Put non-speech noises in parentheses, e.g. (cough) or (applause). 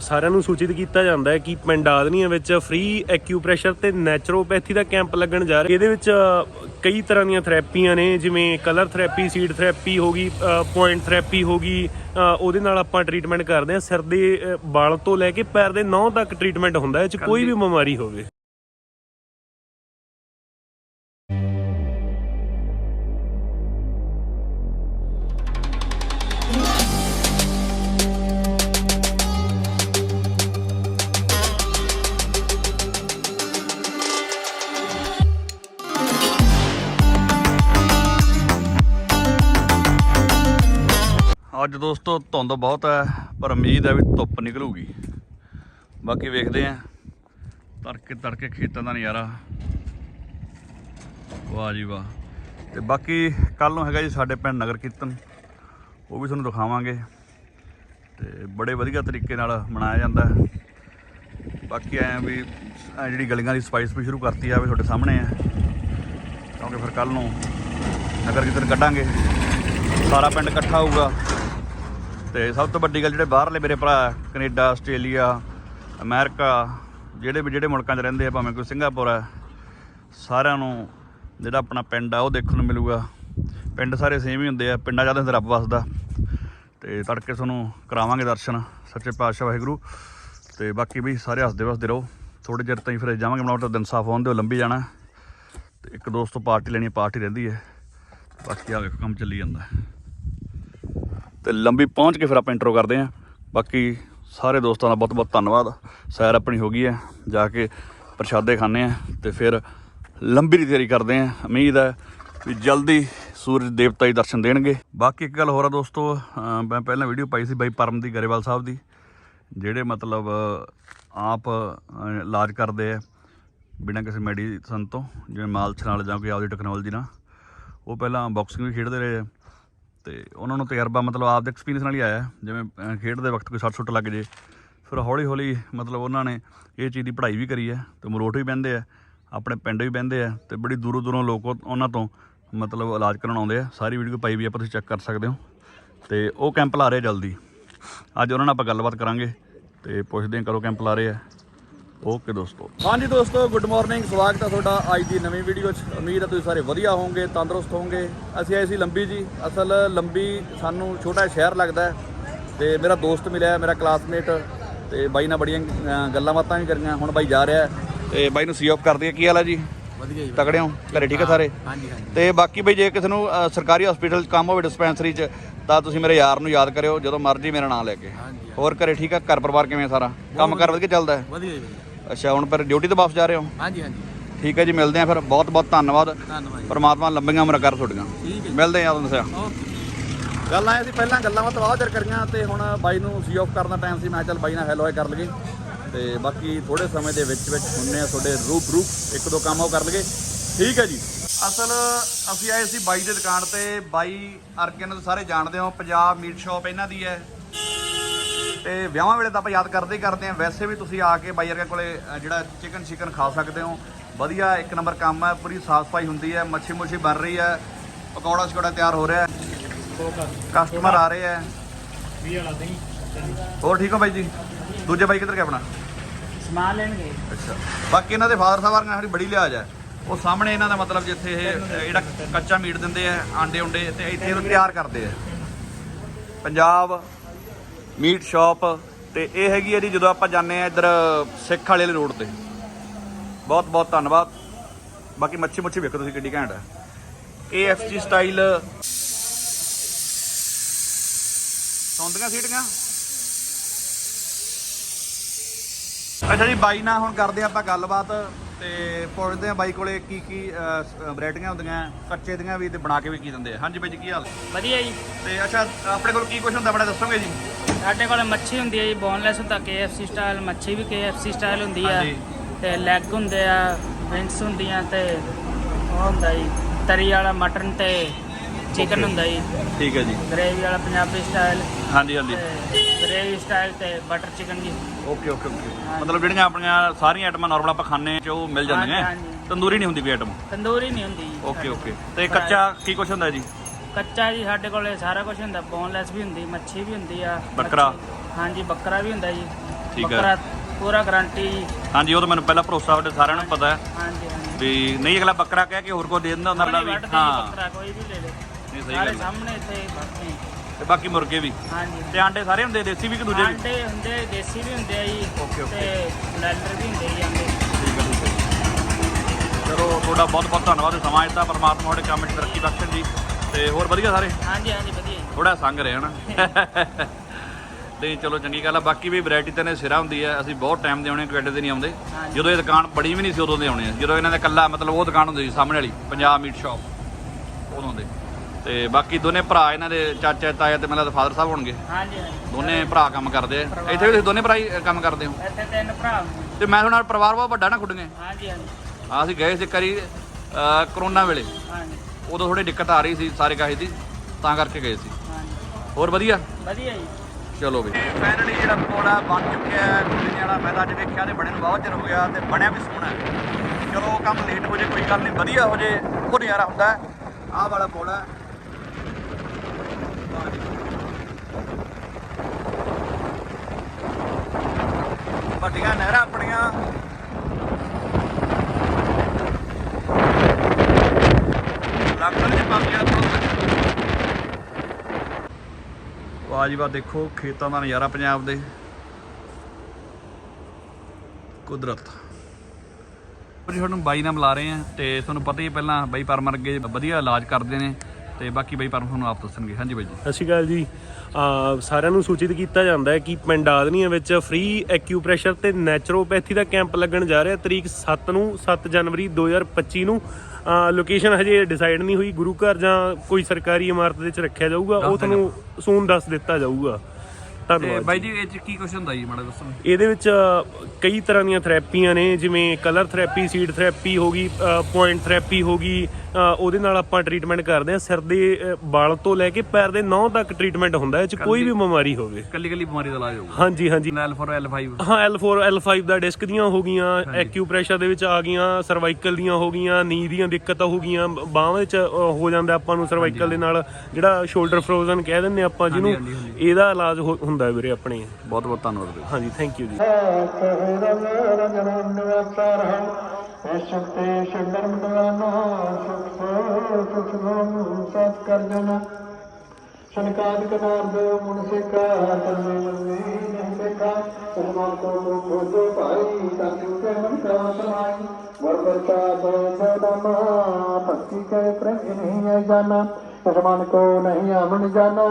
ਸਾਰਿਆਂ ਨੂੰ ਸੂਚਿਤ ਕੀਤਾ ਜਾਂਦਾ ਹੈ ਕਿ ਪਿੰਡ ਆਦਨੀਆਂ ਵਿੱਚ ਫ੍ਰੀ ਐਕਿਊਪ੍ਰੈਸ਼ਰ ਤੇ ਨੈਚੁਰੋਪੈਥੀ ਦਾ ਕੈਂਪ ਲੱਗਣ ਜਾ ਰਿਹਾ ਇਹਦੇ ਵਿੱਚ ਕਈ ਤਰ੍ਹਾਂ ਦੀਆਂ ਥੈਰੇਪੀਆਂ ਨੇ ਜਿਵੇਂ ਕਲਰ ਥੈਰੇਪੀ ਸੀਡ ਥੈਰੇਪੀ ਹੋ ਗਈ ਪੁਆਇੰਟ ਥੈਰੇਪੀ ਹੋ ਗਈ ਉਹਦੇ ਨਾਲ ਆਪਾਂ ਟ੍ਰੀਟਮੈਂਟ ਕਰਦੇ ਹਾਂ। ਸਿਰ ਦੇ ਵਾਲ ਤੋਂ ਲੈ ਕੇ ਪੈਰ ਦੇ ਨਹੁੰ ਤੱਕ ਟ੍ਰੀਟਮੈਂਟ ਹੁੰਦਾ ਹੈ ਚ ਕੋਈ ਵੀ ਬਿਮਾਰੀ ਹੋਵੇ। ਅੱਜ ਦੋਸਤੋ ਧੁੰਦ ਬਹੁਤ ਹੈ, ਪਰ ਉਮੀਦ ਹੈ ਵੀ ਧੁੱਪ ਨਿਕਲੂਗੀ। ਬਾਕੀ ਵੇਖਦੇ ਆਂ ਤੜਕੇ ਤੜਕੇ ਖੇਤਾਂ ਦਾ ਨਜ਼ਾਰਾ। ਵਾਹ ਜੀ ਵਾਹ। ਤੇ ਬਾਕੀ ਕੱਲ ਨੂੰ ਹੈਗਾ ਜੀ ਸਾਡੇ ਪਿੰਡ ਨਗਰ ਕੀਰਤਨ। ਉਹ ਵੀ ਤੁਹਾਨੂੰ ਦਿਖਾਵਾਂਗੇ। ਤੇ ਬੜੇ ਵਧੀਆ ਤਰੀਕੇ ਨਾਲ ਮਨਾਇਆ ਜਾਂਦਾ ਬਾਕੀ ਐ ਵੀ ਜਿਹੜੀ ਗਲੀਆਂ ਦੀ ਸਫ਼ਾਈ ਸਫ਼ਾਈ ਸ਼ੁਰੂ ਕਰਤੀ ਆ ਵੀ ਤੁਹਾਡੇ ਸਾਹਮਣੇ ਆ ਕਿਉਂਕਿ ਫਿਰ ਕੱਲ ਨੂੰ ਨਗਰ ਕੀਰਤਨ ਕੱਢਾਂਗੇ। ਸਾਰਾ ਪਿੰਡ ਇਕੱਠਾ ਹੋਊਗਾ। ਤੇ ਸਭ ਤੋਂ ਵੱਡੀ ਗੱਲ ਜਿਹੜੇ ਬਾਹਰਲੇ ਮੇਰੇ ਭਰਾ, ਕੈਨੇਡਾ, ਆਸਟ੍ਰੇਲੀਆ, ਅਮਰੀਕਾ, ਜਿਹੜੇ ਵੀ ਜਿਹੜੇ ਮੁਲਕਾਂ 'ਚ ਰਹਿੰਦੇ ਆ, ਭਾਵੇਂ ਕੋਈ ਸਿੰਗਾਪੁਰ ਹੈ ਸਾਰਿਆਂ ਨੂੰ ਜਿਹੜਾ ਆਪਣਾ ਪਿੰਡ ਆ, ਉਹ ਦੇਖਣ ਨੂੰ ਮਿਲੂਗਾ। ਪਿੰਡ ਸਾਰੇ ਸੇਮ ਹੀ ਹੁੰਦੇ ਆ, ਪਿੰਡਾਂ ਜਾਂਦੇ ਹੁੰਦੇ ਰੱਬ ਵਸਦਾ। ਤੇ ਤੜਕੇ ਤੁਹਾਨੂੰ ਕਰਾਵਾਂਗੇ ਦਰਸ਼ਨ, ਸੱਚੇ ਪਾਤਸ਼ਾਹ, ਵਾਹਿਗੁਰੂ। ਤੇ ਬਾਕੀ ਵੀ ਸਾਰੇ ਹੱਸਦੇ ਵਸਦੇ ਰਹੋ। ਥੋੜੇ ਚਿਰ ਤਾਈਂ ਫਿਰ ਜਾਵਾਂਗੇ ਬਣਾਉ ਦਿਨ ਸਾਫ਼ ਹੋਣ ਦਿਓ, ਲੰਬੀ ਜਾਣਾ। ਤੇ ਇੱਕ ਦੋਸਤ ਤੋਂ ਪਾਰਟੀ ਲੈਣੀ ਪਾਰਟੀ ਰਹਿੰਦੀ ਹੈ। ਬਾਕੀ ਆ ਵੇਖੋ, ਕੰਮ ਚੱਲੀ ਜਾਂਦਾ। ਤੇ ਲੰਬੀ ਪਹੁੰਚ ਕੇ ਫਿਰ ਆਪਾਂ ਇੰਟਰੋ ਕਰਦੇ ਆਂ ਬਾਕੀ ਸਾਰੇ ਦੋਸਤਾਂ ਦਾ ਬਹੁਤ ਬਹੁਤ ਧੰਨਵਾਦ। ਸੈਰ ਆਪਣੀ ਹੋ ਗਈ ਹੈ, ਜਾ ਕੇ ਪ੍ਰਸ਼ਾਦੇ ਖਾਣੇ ਆ ਤੇ ਫਿਰ ਲੰਬੀ ਦੀ ਤਿਆਰੀ ਕਰਦੇ ਆਂ ਉਮੀਦ ਹੈ ਵੀ ਜਲਦੀ ਸੂਰਜ ਦੇਵਤਾ ਜੀ ਦਰਸ਼ਨ ਦੇਣਗੇ। ਬਾਕੀ ਇੱਕ ਗੱਲ ਹੋਰ ਆ ਦੋਸਤੋ ਮੈਂ ਪਹਿਲਾਂ ਵੀਡੀਓ ਪਾਈ ਸੀ ਬਾਈ ਪਰਮ ਦੀ, ਗਰੇਵਾਲ ਸਾਹਿਬ ਦੀ, ਜਿਹੜੇ ਮਤਲਬ ਆਪ ਇਲਾਜ ਕਰਦੇ ਆ ਬਿਨਾਂ ਕਿਸੇ ਮੈਡੀਸਨ ਤੋਂ, ਜਿਵੇਂ ਮਾਲਸ਼ ਨਾਲ ਜਾਂ ਕੋਈ ਆਪਦੀ ਟੈਕਨੋਲੋਜੀ ਨਾਲ। ਉਹ ਪਹਿਲਾਂ ਬਾਕਸਿੰਗ ਵੀ ਖੇਡਦੇ ਰਹੇ ਆ। ਤੇ ਉਹਨਾਂ ਨੂੰ ਤਜਰਬਾ ਮਤਲਬ ਆਪਦੇ ਐਕਸਪੀਰੀਅੰਸ ਨਾਲ ਹੀ ਆਇਆ। ਜਿਵੇਂ ਖੇਡ ਦੇ ਵਕਤ ਕੋਈ ਸੱਟ ਸੁੱਟ ਲੱਗ ਜੇ, ਫਿਰ ਹੌਲੀ ਹੌਲੀ ਮਤਲਬ ਉਹਨਾਂ ਨੇ ਇਹ ਚੀਜ਼ ਦੀ ਪੜ੍ਹਾਈ ਵੀ ਕਰੀ ਹੈ ਤੇ ਮਲੋਟ ਵੀ ਬਹਿੰਦੇ ਆ, ਆਪਣੇ ਪਿੰਡ ਵੀ ਬਹਿੰਦੇ ਆ ਤੇ ਬੜੀ ਦੂਰੋਂ ਦੂਰੋਂ ਲੋਕ ਉਹਨਾਂ ਤੋਂ ਮਤਲਬ ਇਲਾਜ ਕਰਾਉਣ ਆਉਂਦੇ ਆ। ਸਾਰੀ ਵੀਡੀਓ ਪਾਈ ਵੀ ਆਪਾਂ ਤੁਸੀਂ ਚੈੱਕ ਕਰ ਸਕਦੇ ਹੋ। ਤੇ ਉਹ ਕੈਂਪ ਲਾ ਰਹੇ ਜਲਦੀ। ਅੱਜ ਉਹਨਾਂ ਨਾਲ ਆਪਾਂ ਗੱਲਬਾਤ ਕਰਾਂਗੇ ਤੇ ਪੁੱਛਦੇ ਹਾਂ ਕਰੋ ਕੈਂਪ ਲਾ ਰਹੇ ਆ। ਓਕੇ ਦੋਸਤੋ। ਹਾਂਜੀ ਦੋਸਤੋ ਗੁੱਡ ਮਾਰਨਿੰਗ ਸਵਾਗਤ ਹੈ ਤੁਹਾਡਾ ਅੱਜ ਦੀ ਨਵੀਂ ਵੀਡੀਓ 'ਚ। ਉਮੀਦ ਹੈ ਤੁਸੀਂ ਸਾਰੇ ਵਧੀਆ ਹੋਵੋਗੇ ਤੰਦਰੁਸਤ ਹੋਵੋਗੇ। ਅਸੀਂ ਆਏ ਸੀ ਲੰਬੀ ਜੀ। ਅਸਲ ਲੰਬੀ ਸਾਨੂੰ ਛੋਟਾ ਜਿਹਾ ਸ਼ਹਿਰ ਲੱਗਦਾ ਹੈ ਤੇ ਮੇਰਾ ਦੋਸਤ ਮਿਲਿਆ ਮੇਰਾ ਕਲਾਸਮੇਟ ਤੇ ਬਾਈ ਨਾਲ ਬੜੀਆਂ ਗੱਲਾਂ ਬਾਤਾਂ ਵੀ ਕਰੀਆਂ ਹੁਣ ਬਾਈ ਜਾ ਰਿਹਾ ਹੈ। ਤੇ ਬਾਈ ਨੂੰ ਸੀ ਆਫ ਕਰ ਦਈਏ ਕੀ ਹਾਲ ਹੈ ਜੀ? ਵਧੀਆ ਜੀ ਤਕੜੇ ਹੋ? ਘਰੇ ਠੀਕ ਹੈ ਸਾਰੇ? ਹਾਂਜੀ ਹਾਂਜੀ। ਤੇ ਬਾਕੀ ਬਈ ਜੇ ਕਿਸੇ ਨੂੰ ਸਰਕਾਰੀ ਹਸਪੀਟਲ 'ਚ ਕੰਮ ਹੋਵੇ ਡਿਸਪੈਂਸਰੀ 'ਚ ਤਾਂ ਤੁਸੀਂ ਮੇਰੇ ਯਾਰ ਨੂੰ ਯਾਦ ਕਰਿਓ ਜਦੋਂ ਮਰਜ਼ੀ ਮੇਰਾ ਨਾਮ ਲੈ ਕੇ। ਹਾਂਜੀ ਹੋਰ ਘਰੇ ਠੀਕ ਆ ਘਰ ਪਰਿਵਾਰ ਕਿਵੇਂ ਸਾਰਾ? ਕੰਮ ਕਰ ਵਧੀਆ ਚੱਲਦਾ ਹੈ? ਵਧੀਆ ਜੀ ਅੱਛਾ ਹੁਣ ਫਿਰ ਡਿਊਟੀ ਤੋਂ ਵਾਪਸ ਜਾ ਰਹੇ ਹੋ? ਹਾਂਜੀ ਹਾਂਜੀ। ਠੀਕ ਹੈ ਜੀ ਮਿਲਦੇ ਆ ਫਿਰ। ਬਹੁਤ ਬਹੁਤ ਧੰਨਵਾਦ। ਧੰਨਵਾਦ ਜੀ। ਪਰਮਾਤਮਾ ਲੰਬੀਆਂ ਉਮਰਾਂ ਕਰ ਤੁਹਾਡੀਆਂ। ਠੀਕ ਹੈ ਜੀ। ਮਿਲਦੇ ਆ ਤੁਹਾਨੂੰ ਦੱਸਿਆ ਓਕੇ। ਗੱਲ ਆਏ ਸੀ ਪਹਿਲਾਂ ਗੱਲਾਂ ਬਾਤ ਬਾਅਦ ਚਰ ਕਰੀਆਂ ਤੇ ਹੁਣ ਬਾਈ ਨੂੰ ਸੀ ਆਫ ਕਰਨ ਦਾ ਟਾਈਮ ਸੀ। ਮੈਂ ਕਿਹਾ ਚੱਲ ਬਾਈ ਨਾਲ ਹੈਲੋ ਹਾਈ ਕਰ ਲਈਏ। ਤੇ ਬਾਕੀ ਥੋੜੇ ਸਮੇਂ ਦੇ ਵਿੱਚ ਵਿੱਚ ਹੁੰਨੇ ਆ ਤੁਹਾਡੇ ਰੂਪ ਰੂਪ ਇੱਕ ਦੋ ਕੰਮ ਉਹ ਕਰ ਲਈਏ। ਠੀਕ ਹੈ ਜੀ। ਅਸਲ ਅਸੀਂ ਆਏ ਸੀ ਬਾਈ ਦੀ ਦੁਕਾਨ ਤੇ। ਬਾਈ ਅਰਗਨ ਨੂੰ ਸਾਰੇ ਜਾਣਦੇ ਹੋ। ਪੰਜਾਬ ਮੀਟ ਸ਼ਾਪ ਇਹਨਾਂ ਦੀ ਹੈ। ਤੇ ਵਿਆਹਾਂ ਵੇਲੇ ਤਾਂ ਆਪਾਂ ਯਾਦ ਕਰਦੇ ਹੀ ਕਰਦੇ ਆ ਵੈਸੇ ਵੀ ਤੁਸੀਂ ਆ ਕੇ ਬਾਈ ਅਰਗਨ ਕੋਲੇ ਅ, ਜਿਹੜਾ ਚਿਕਨ ਚਿਕਨ ਖਾ ਸਕਦੇ ਹੋ। ਵਧੀਆ ਇੱਕ ਨੰਬਰ ਕੰਮ ਹੈ ਪੂਰੀ ਸਾਫ਼ ਸਫ਼ਾਈ ਹੁੰਦੀ ਹੈ ਮੱਛੀ ਮੁੱਛੀ ਬਣ ਰਹੀ ਹੈ ਪਕੌੜਾ ਸ਼ਕੌੜਾ ਤਿਆਰ ਹੋ ਰਿਹਾ ਹੈ। ਕਸਟਮਰ ਆ ਰਹੇ ਆ ਹੋਰ ਠੀਕ ਹੋ ਬਾਈ ਜੀ? ਦੂਜੇ ਬਾਈ ਕਿੱਧਰ ਗਿਆ ਆਪਣਾ? ਸਮਾਨ ਲੈਣਗੇ ਅੱਛਾ। ਬਾਕੀ ਇਹਨਾਂ ਦੇ ਫਾਦਰ ਸਾਹਿਬ ਵਰਗਾ ਸਾਡੀ ਬੜੀ ਲਿਹਾਜ਼ ਹੈ। ਉਹ ਸਾਹਮਣੇ ਇਹਨਾਂ ਦਾ ਮਤਲਬ ਜਿੱਥੇ ਇਹ ਜਿਹੜਾ ਕੱਚਾ ਮੀਟ ਦਿੰਦੇ ਆ ਆਂਡੇ ਉਂਡੇ ਤੇ ਇੱਥੇ ਇਹਨੂੰ ਤਿਆਰ ਕਰਦੇ ਆ। ਪੰਜਾਬ ਮੀਟ ਸ਼ਾਪ ਤੇ ਇਹ ਹੈਗੀ ਹੈ ਜੀ ਜਦੋਂ ਆਪਾਂ ਜਾਂਦੇ ਆ ਇੱਧਰ ਸਿੱਖ ਵਾਲੇ ਰੋਡ ਤੇ। ਬਹੁਤ ਬਹੁਤ ਧੰਨਵਾਦ। ਬਾਕੀ ਮੱਛੀ ਮੁੱਛੀ ਵੇਖੋ ਤੁਸੀਂ ਕਿੱਡੀ ਘੈਂਟ ਹੈ AFG ਸਟਾਈਲ ਸੌਂਦੀਆਂ ਸੀਟੀਆਂ। ਅੱਛਾ ਜੀ ਬਾਈ ਨਾਲ ਹੁਣ ਕਰਦੇ ਆਪਾਂ ਗੱਲਬਾਤ ਤੇ ਪੁੱਛਦੇ ਆ ਬਾਈ ਕੋਲੇ ਕੀ ਕੀ ਵੈਰਾਈਟੀਆਂ ਹੁੰਦੀਆਂ ਕੱਚੇ ਦੀਆਂ ਵੀ ਤੇ ਬਣਾ ਕੇ ਵੀ ਕੀ ਦਿੰਦੇ ਆ। ਹਾਂਜੀ ਬਾਈ ਜੀ ਕੀ ਹਾਲ? ਵਧੀਆ ਜੀ। ਤੇ ਅੱਛਾ ਆਪਣੇ ਕੋਲ ਕੀ ਕੁਝ ਹੁੰਦਾ ਬੜਾ ਦੱਸੋਗੇ ਜੀ? ਸਾਡੇ ਕੋਲ ਮੱਛੀ ਹੁੰਦੀ ਹੈ ਜੀ ਬੋਨਲੈਸ ਹੁੰਦਾ KFC ਸਟਾਈਲ ਮੱਛੀ ਵੀ KFC ਸਟਾਈਲ ਹੁੰਦੀ ਆ। ਹਾਂਜੀ। ਤੇ ਲੈਗ ਹੁੰਦੇ ਆ ਵਿੰਗਸ ਹੁੰਦੀਆਂ ਤੇ ਉਹ ਹੁੰਦਾ ਜੀ ਤਰੀ ਵਾਲਾ ਮਟਨ ਤੇ ਚਿਕਨ. ਹੁੰਦਾ ਜੀ। ਠੀਕ ਹੈ ਜੀ। ਗ੍ਰੇਵੀ ਵਾਲਾ ਪੰਜਾਬੀ ਸਟਾਈਲ ਹਾਂਜੀ ਹਾਂਜੀ। ਤੇ ਗ੍ਰੇਵੀ ਸਟਾਈਲ ਤੇ ਬਟਰ ਚਿਕਨ ਜੀ। Okay okay okay. ਮਤਲਬ ਜਿਹੜੀਆਂ ਆਪਣੀਆਂ ਸਾਰੀਆਂ ਆਈਟਮਾਂ ਨਾਰਮਲ ਆਪਾਂ ਖਾਣੇ ਚ ਉਹ ਮਿਲ ਜਾਂਦੀਆਂ। ਹਾਂਜੀ, ਹਾਂਜੀ। ਤੰਦੂਰੀ ਨਹੀਂ ਹੁੰਦੀ ਕੋਈ ਆਈਟਮ ਤੰਦੂਰੀ ਨਹੀਂ ਹੁੰਦੀ ਜੀ। ਓਕੇ ਸਾਡੇ ਓਕੇ ਕੋਲ। ਤੇ ਫਰਾਈ- ਕੱਚਾ ਕੀ ਕੁਝ ਹੁੰਦਾ ਜੀ? ਕੱਚਾ ਜੀ ਸਾਡੇ ਕੋਲੇ ਸਾਰਾ ਕੁਝ ਹੁੰਦਾ ਬੋਨਲੈਸ ਵੀ ਹੁੰਦੀ ਮੱਛੀ ਵੀ ਹੁੰਦੀ ਆ ਬੱਕਰਾ? ਹਾਂਜੀ ਬੱਕਰਾ ਵੀ ਹੁੰਦਾ ਜੀ। ਠੀਕ ਹੈ। ਬੱਕਰਾ ਪੂਰਾ ਗਾਰੰਟੀ ਹਾਂਜੀ ਉਹ ਤਾਂ ਮੈਨੂੰ ਪਹਿਲਾਂ ਭਰੋਸਾ ਤੁਹਾਡੇ ਸਾਰਿਆਂ ਨੂੰ ਪਤਾ ਹੈ। ਹਾਂਜੀ ਹਾਂਜੀ। ਵੀ ਨਹੀਂ ਅਗਲਾ ਬੱਕਰਾ ਕਹਿ ਕੇ ਹੋਰ ਕੋ ਦੇ ਦਿੰਦਾ ਹੁੰਦਾ ਅਗਲਾ ਵੀ ਵੱਢਦੇ ਹਾਂ। ਬੱਕਰਾ ਕੋਈ ਵੀ ਲੈ ਲੈ ਨਹੀਂ ਸਹੀ ਸਾਰੇ ਗੱਲ ਹੈ। ਸਾਹਮਣੇ ਇੱਥੇ ਬਾਕੀ। ਤੇ ਬਾਕੀ ਮੁਰਗੇ ਵੀ। ਹਾਂਜੀ। ਤੇ ਆਂਡੇ ਸਾਰੇ ਹੁੰਦੇ ਦੇਸੀ ਵੀ ਕਿ ਦੂਜੇ ਵੀ? ਆਂਡੇ ਹੁੰਦੇ ਦੇਸੀ ਵੀ ਹੁੰਦੇ ਆ ਜੀ। Okay, okay. ਤੇ ਲੈਂਡਰ ਵੀ ਹੁੰਦੇ ਜੀ ਆਂਡੇ। ਠੀਕ ਹੈ ਠੀਕ ਹੈ ਚਲੋ ਤੁਹਾਡਾ ਬਹੁਤ ਬਹੁਤ ਧੰਨਵਾਦ ਸਮਾਂ ਦਿੱਤਾ। ਪਰਮਾਤਮਾ ਤੁਹਾਡੇ ਕੰਮ 'ਚ ਤਰੱਕੀ ਬਖਸ਼ਣ ਜੀ। ਤੇ ਹੋਰ ਵਧੀਆ ਸਾਰੇ? ਹਾਂਜੀ ਹਾਂਜੀ ਵਧੀਆ ਥੋੜਾ ਸੰਗ ਰਹੇ ਹਨਾ? (laughs) ਤੇ ਚਲੋ ਚੰਗੀ ਗੱਲ ਆ। ਬਾਕੀ ਵੀ ਵੈਰਾਈਟੀ ਤਾਂ ਨੇ ਸਿਰਾ ਹੁੰਦੀ ਹੈ ਅਸੀਂ ਬਹੁਤ ਟਾਈਮ ਦੇ ਆਉਣੇ ਕੋਈ ਐਡੇ ਦੇ ਨਹੀਂ ਆਉਂਦੇ। ਜਦੋਂ ਇਹ ਦੁਕਾਨ ਬੜੀ ਵੀ ਨਹੀਂ ਸੀ ਉਦੋਂ ਦੇ ਆਉਣੇ ਆ। ਜਦੋਂ ਇਹਨਾਂ ਦਾ ਕੱਲਾ ਮਤਲਬ ਉਹ ਦੁਕਾਨ ਹੁੰਦੀ ਸੀ ਸਾਹਮਣੇ ਵਾਲੀ ਪੰਜਾਬ ਮੀਟ ਸ਼ਾਪ ਉਦੋਂ ਦੇ। ਤੇ ਬਾਕੀ ਦੋਨੇ ਭਰਾ ਇਹਨਾਂ ਦੇ ਚਾਚਾ ਤਾਇਆ ਤੇ ਮੇਰਾ ਫਾਦਰ ਸਾਹਿਬ ਹੋਣਗੇ। ਹਾਂਜੀ ਹਾਂਜੀ। ਦੋਨੇ ਭਰਾ ਕੰਮ ਕਰਦੇ ਆ। ਇੱਥੇ ਵੀ ਤੁਸੀਂ ਦੋਨੇ ਭਰਾ ਹੀ ਕੰਮ ਕਰਦੇ ਹੋ? ਇੱਥੇ ਤਿੰਨ ਭਰਾ ਤੇ ਮੈਂ ਸੁਣਾ ਪਰਿਵਾਰ ਬਹੁਤ ਵੱਡਾ ਨਾ ਕੁੜੀਆਂ ਹਾਂਜੀ ਹਾਂਜੀ। ਆ ਅਸੀਂ ਗਏ ਸੀ ਕਰੀ ਕਰੋਨਾ ਵੇਲੇ। ਹਾਂਜੀ। ਉਦੋਂ ਥੋੜੀ ਦਿੱਕਤ ਆ ਰਹੀ ਸੀ ਸਾਰੇ ਕਾਹੇ ਦੀ ਤਾਂ ਕਰਕੇ ਗਏ ਸੀ। ਹਾਂਜੀ। ਹੋਰ ਵਧੀਆ? ਵਧੀਆ ਜੀ। ਚਲੋ ਵੀ। ਫਾਈਨਲੀ ਜਿਹੜਾ ਪਕੌੜਾ ਬਣ ਚੁੱਕਿਆ ਹੈ ਕੁੜੀਆਂ ਵਾਲਾ ਮੈਂ ਤਾਂ ਅੱਜ ਵੇਖਿਆ ਤੇ ਬਣੇ ਨੂੰ ਬਹੁਤ ਚਿਰ ਹੋ ਗਿਆ ਤੇ ਬਣਿਆ ਵੀ ਸੋਹਣਾ ਹੈ। ਚਲੋ ਕੰਮ ਲੇਟ ਹੋ ਜੇ ਕੋਈ ਗੱਲ ਨਹੀਂ ਵਧੀਆ ਹੋ ਜੇ ਉਹ ਨਜ਼ਾਰਾ ਹੁੰਦਾ ਹੈ। ਆਹ ਵਾਲਾ ਪਕੌੜਾ। ਵੱਡੀਆਂ ਨਹਿਰਾਂ ਆਪਣੀਆਂ ਲੱਗਣ ਦੀ ਪਾਪੀਆਂ ਵਾਹ ਜੀ ਵਾਹ ਦੇਖੋ, ਖੇਤਾਂ ਦਾ ਨਜ਼ਾਰਾ ਪੰਜਾਬ ਦੇ। ਕੁਦਰਤ। ਜੀ ਤੁਹਾਨੂੰ ਬਾਈ ਨਾਲ ਮਿਲਾ ਰਹੇ ਆ ਤੇ ਤੁਹਾਨੂੰ ਪਤਾ ਹੀ ਹੈ, ਪਹਿਲਾਂ ਬਾਈ ਪਰਮ ਅੱਗੇ ਵਧੀਆ ਇਲਾਜ ਕਰਦੇ ਨੇ। ਤੇ ਬਾਕੀ ਬਾਈ ਪਰਮ ਤੁਹਾਨੂੰ ਆਪ ਦੱਸਣਗੇ। ਹਾਂਜੀ ਬਾਈ ਜੀ। ਸਤਿ ਸ਼੍ਰੀ ਅਕਾਲ ਜੀ। ਸਾਰਿਆਂ ਨੂੰ ਸੂਚਿਤ ਕੀਤਾ ਜਾਂਦਾ ਹੈ ਕਿ ਪਿੰਡ ਆਦਨੀਆਂ ਵਿੱਚ ਫ੍ਰੀ ਐਕਿਊਪ੍ਰੈਸ਼ਰ ਤੇ ਨੈਚੁਰੋਪੈਥੀ ਦਾ ਕੈਂਪ ਲੱਗਣ ਜਾ ਰਿਹਾ। ਤਰੀਕ 7 ਨੂੰ 7 ਜਨਵਰੀ 2025 ਨੂੰ ਲੋਕੇਸ਼ਨ ਹਜੇ ਡਿਸਾਈਡ ਨਹੀਂ ਹੋਈ। ਗੁਰੂ ਘਰ ਜਾਂ ਕੋਈ ਸਰਕਾਰੀ ਇਮਾਰਤ ਦੇ ਵਿੱਚ ਰੱਖਿਆ ਜਾਊਗਾ। ਉਹ ਤੁਹਾਨੂੰ ਸੂਨ ਦੱਸ ਦਿੱਤਾ ਜਾਊਗਾ। ਧੰਨਵਾਦ ਬਾਈ ਜੀ। ਇਹ ਚ ਕੀ ਕੁਝ ਹੁੰਦਾ ਜੀ ਮਾੜਾ ਦੱਸੋ ਇਹਦੇ ਵਿੱਚ ਕਈ ਤਰ੍ਹਾਂ ਦੀਆਂ ਥੈਰੇਪੀਆਂ ਨੇ ਜਿਵੇਂ ਕਲਰ ਥੈਰੇਪੀ ਸੀਡ ਥੈਰੇਪੀ ਹੋ ਗਈ ਪੁਆਇੰਟ ਥੈਰੇਪੀ ਹੋ ਗਈ ਉਹਦੇ ਨਾਲ ਆਪਾਂ ਟ੍ਰੀਟਮੈਂਟ ਕਰਦੇ ਆ ਸਿਰ ਦੇ ਵਾਲ ਤੋਂ ਲੈ ਕੇ ਪੈਰ ਦੇ ਨਹੁੰ ਤੱਕ ਟ੍ਰੀਟਮੈਂਟ ਹੁੰਦਾ ਇਹ ਚ ਕੋਈ ਵੀ ਬਿਮਾਰੀ ਹੋਵੇ। ਕੱਲੀ ਕੱਲੀ ਬਿਮਾਰੀ ਦਾ ਇਲਾਜ ਹੋਊਗਾ। ਹਾਂਜੀ ਹਾਂਜੀ। L4 L5 ਹਾਂ L4 L5 ਦਾ ਡਿਸਕ ਦੀਆਂ ਹੋ ਗਈਆਂ ਐਕਿਊਪ੍ਰੈਸ਼ਰ ਦੇ ਵਿੱਚ ਆ ਗਈਆਂ ਸਰਵਾਈਕਲ ਦੀਆਂ ਹੋ ਗਈਆਂ ਨੀ ਦੀਆਂ ਦਿੱਕਤਾਂ ਹੋ ਗਈਆਂ ਬਾਹਾਂ ਵਿੱਚ ਹੋ ਜਾਂਦਾ ਆਪਾਂ ਨੂੰ ਸਰਵਾਈਕਲ ਦੇ ਨਾਲ ਜਿਹੜਾ ਸ਼ੋਲਡਰ ਫਰੋਜ਼ਨ ਕਹਿ ਦਿੰਦੇ ਆਪਾਂ ਜਿਹਨੂੰ। ਇਹਦਾ ਇਲਾਜ ਹੋ- ਹੁੰਦਾ ਵੀਰੇ ਆਪਣੇ। ਬਹੁਤ ਬਹੁਤ ਧੰਨਵਾਦ ਬਾਈ ਹਾਂਜੀ ਥੈਂਕ ਯੂ ਜੀ। ਉਸ ਸਲਾਮ ਨੂੰ ਸਾਥ ਕਰ ਜਾਣਾ ਸ਼ਨਕਾਦ ਕਨਾਰ ਦੇ ਮੁਨਸੇ ਕਾ ਤਨੇ ਮਨੇ ਨਹਿ ਕਾ ਸਰਮਾਨ ਕੋ ਕੋ ਜੋ ਭਾਈ ਤਨ ਕੇ ਮਨ ਕਾ ਸਮਾਈ? ਵਰਬਤਾ ਬੈ ਬਦਮਾ ਪਤੀ ਕੇ ਪ੍ਰੇਮ ਨਹੀਂ ਜਾਣਾ। ਸਰਮਾਨ ਕੋ ਨਹੀਂ ਆਵਣ ਜਾਣਾ।